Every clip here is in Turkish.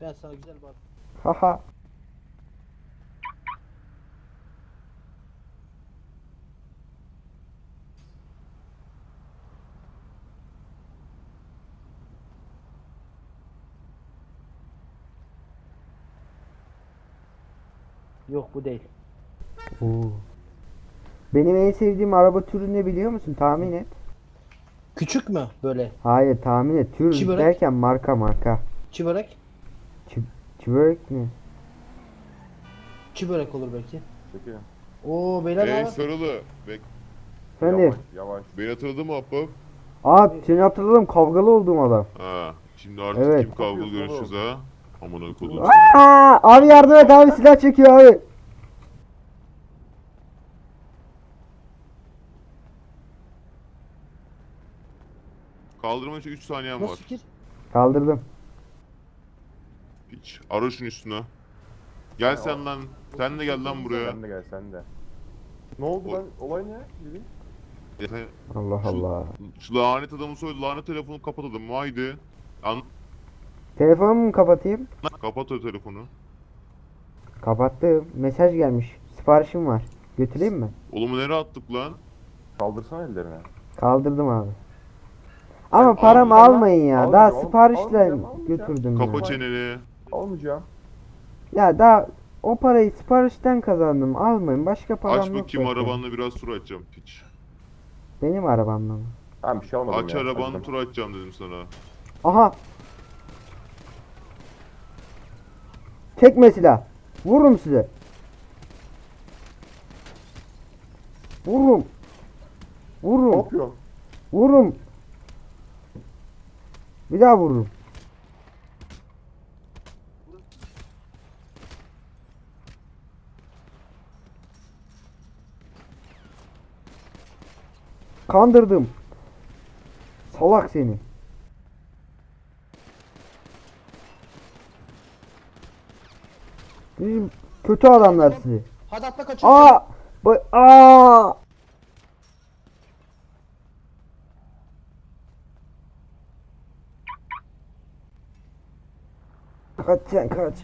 Ben sana güzel bak. Haha. Yok bu değil. Oo. Benim en sevdiğim araba türü ne biliyor musun? Tahmin et. Küçük mü böyle? Hayır tahmin et. Tür Çivrek. derken marka marka. Çi börek? Çivrek mi? Çi börek olur belki. Peki. Oo beyler Ey var. sarılı. Bek Efendim. Yavaş yavaş. beni hatırladın mı Ahbap? Aa seni hatırladım kavgalı olduğum adam. Ha. Şimdi artık Evet. kim kavga Yapıyorsun görüşürüz ha? Amına kodum. Aa, abi yardım et abi silah çekiyor abi. Kaldırma için 3 saniyen Nasıl var. fikir? Kaldırdım. Hiç. Ara şunun üstüne. Gel sen lan. Sen de gel lan buraya. Sen de gel sen de. Ne oldu O- lan? Olay ne? Ya sen- Allah Şu- Allah. Şu lanet adamı söyle. Lanet telefonu kapat adamı. Haydi. An Telefonumu mu kapatayım? kapat o telefonu. Kapattım. Mesaj gelmiş. Siparişim var. Götüreyim mi? Oğlumu nereye attık lan? Kaldırsana ellerine. Kaldırdım abi. Ama paramı almayacağım almayın ya. Daha al- siparişle almayacağım, almayacağım. götürdüm Kapa ya. çeneni. Almayacağım. Ya daha o parayı siparişten kazandım. Almayın. Başka param Aç yok. bakayım zaten. arabanla biraz tur açacağım piç. Benim arabamla mı? Ben bir şey almadım Aç ya. arabanla Açtım. tur açacağım dedim sana. Aha. Çekme silah. Vururum size. Vururum. Ne Vururum. yapıyorsun? Vururum. Bir daha vururum. Kandırdım. Salak seni. Bizim kötü adamlar sizi. Hadi atla kaçın. Aa! Aa! Kaç sen kaç.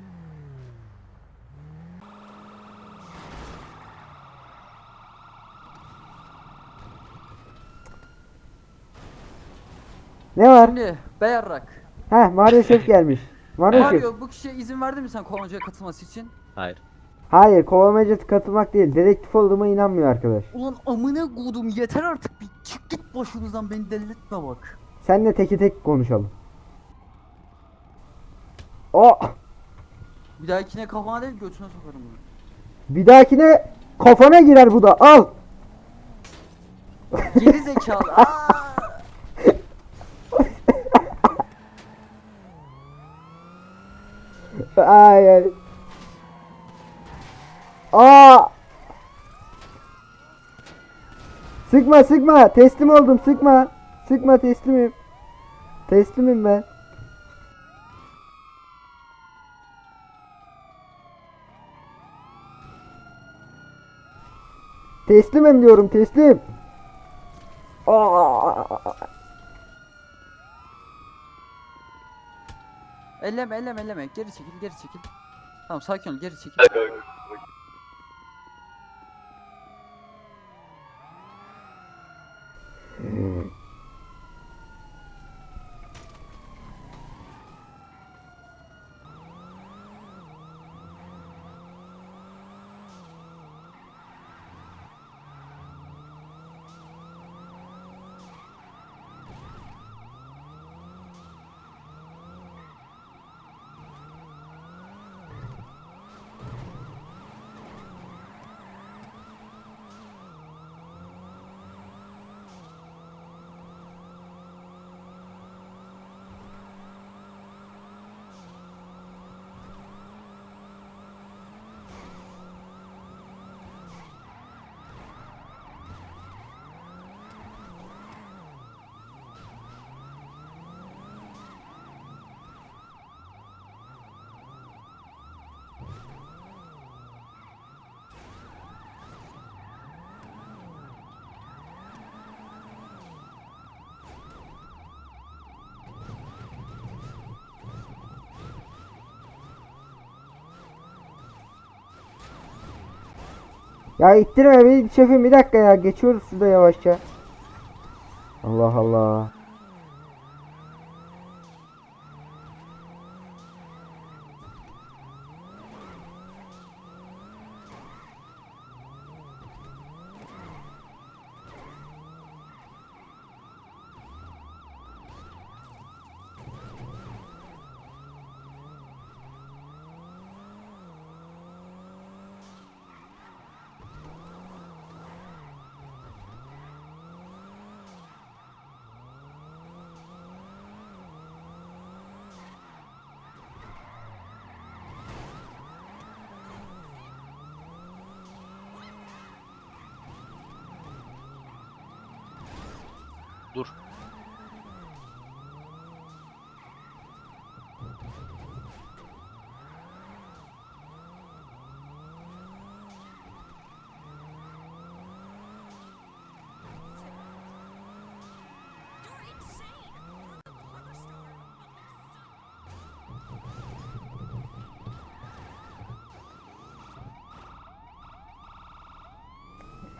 Ne var? Şimdi Beyarrak. Heh Mario Şef gelmiş. Mario Şef. Mario bu kişiye izin verdin mi sen Kolonca'ya katılması için? Hayır. Hayır kovalamaca katılmak değil. Dedektif olduğuma inanmıyor arkadaş. Ulan amına kodum yeter artık bir çık git başımızdan beni delirtme bak. Seninle teki tek konuşalım. O Bir dahakine kafana değil götüne sokarım bunu. bir dahakine kafana girer bu da. Al. Geri zekalı. Aa! Ay ay. Aa! Sıkma sıkma. Teslim oldum. Sıkma. Sıkma teslimim. Teslimim ben. Teslimim diyorum teslim. Aa! Elleme elleme elleme geri çekil geri çekil. Tamam sakin ol geri çekil. Ya ittirme beni şefim bir dakika ya geçiyoruz şurada yavaşça. Allah Allah.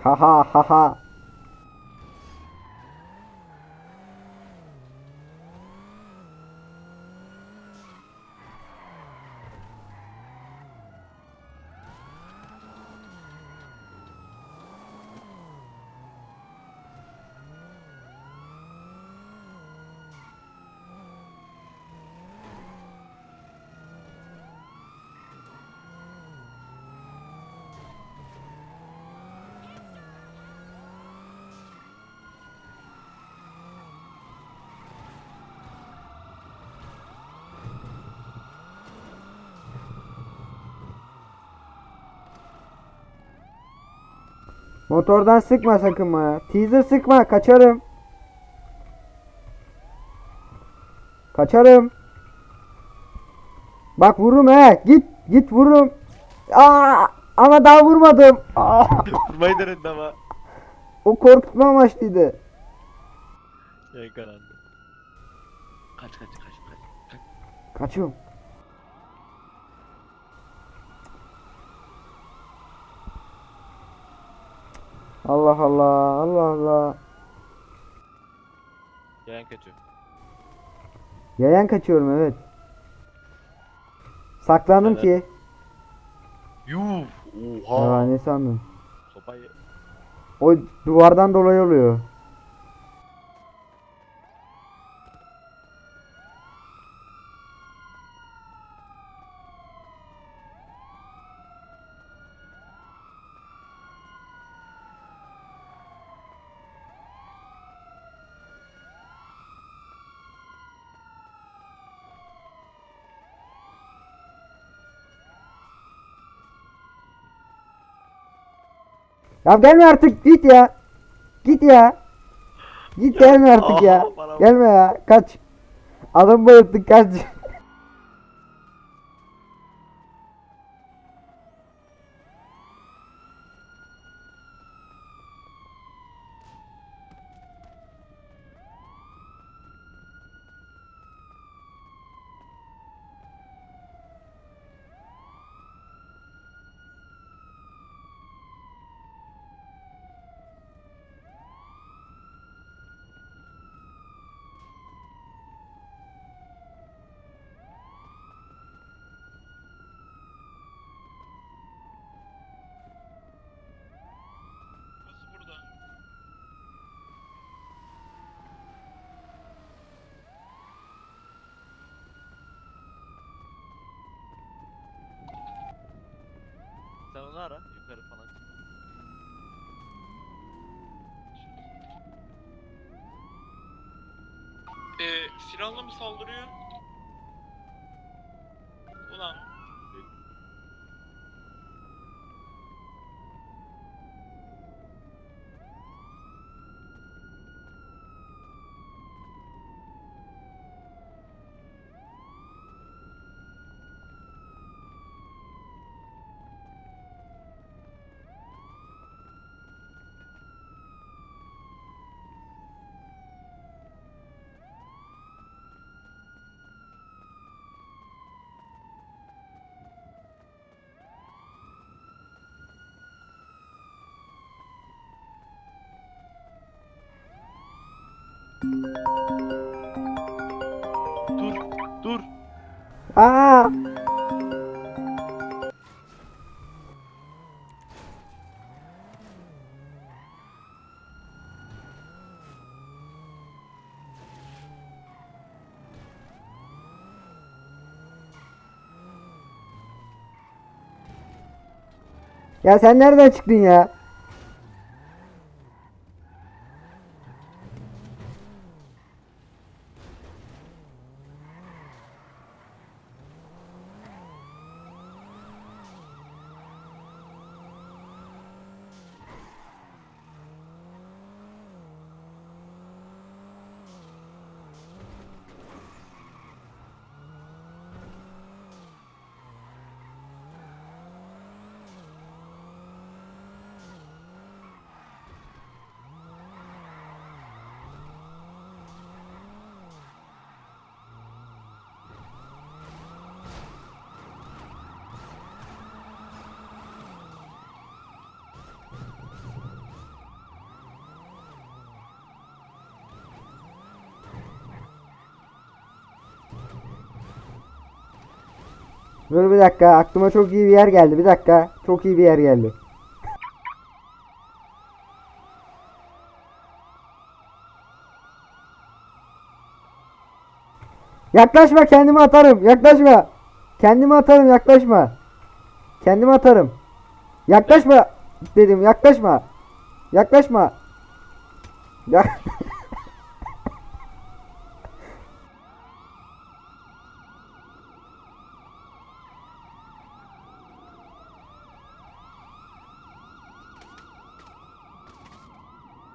Ha ha ha ha. Motordan sıkma sakın bana. Teaser sıkma kaçarım. Kaçarım. Bak vururum he. Git git vururum. Aa, ama daha vurmadım. Aa, Vurmayı denedin ama. o korkutma amaçlıydı. Yakalandı. Kaç kaç kaç kaç. kaç. Kaçıyorum. Allah Allah Allah Allah. Yayan kaçıyor. Yayan kaçıyorum evet. Saklandım Evet. ki. Yuh. Ya Oha. ne sandın? Sopayı. O duvardan dolayı oluyor. Ya gelme artık git ya. Git ya. Git gelme artık ya. Gelme ya. Kaç. Adam bayılttık kaç. Onu ara. Yukarı falan. Ee, silahla mı saldırıyor? Ulan. Dur. Dur. Aa! Ya sen nereden çıktın ya? Dur bir dakika aklıma çok iyi bir yer geldi. Bir dakika çok iyi bir yer geldi. Yaklaşma kendimi atarım. Yaklaşma. Kendimi atarım yaklaşma. Kendimi atarım. Yaklaşma dedim yaklaşma. Yaklaşma. Ya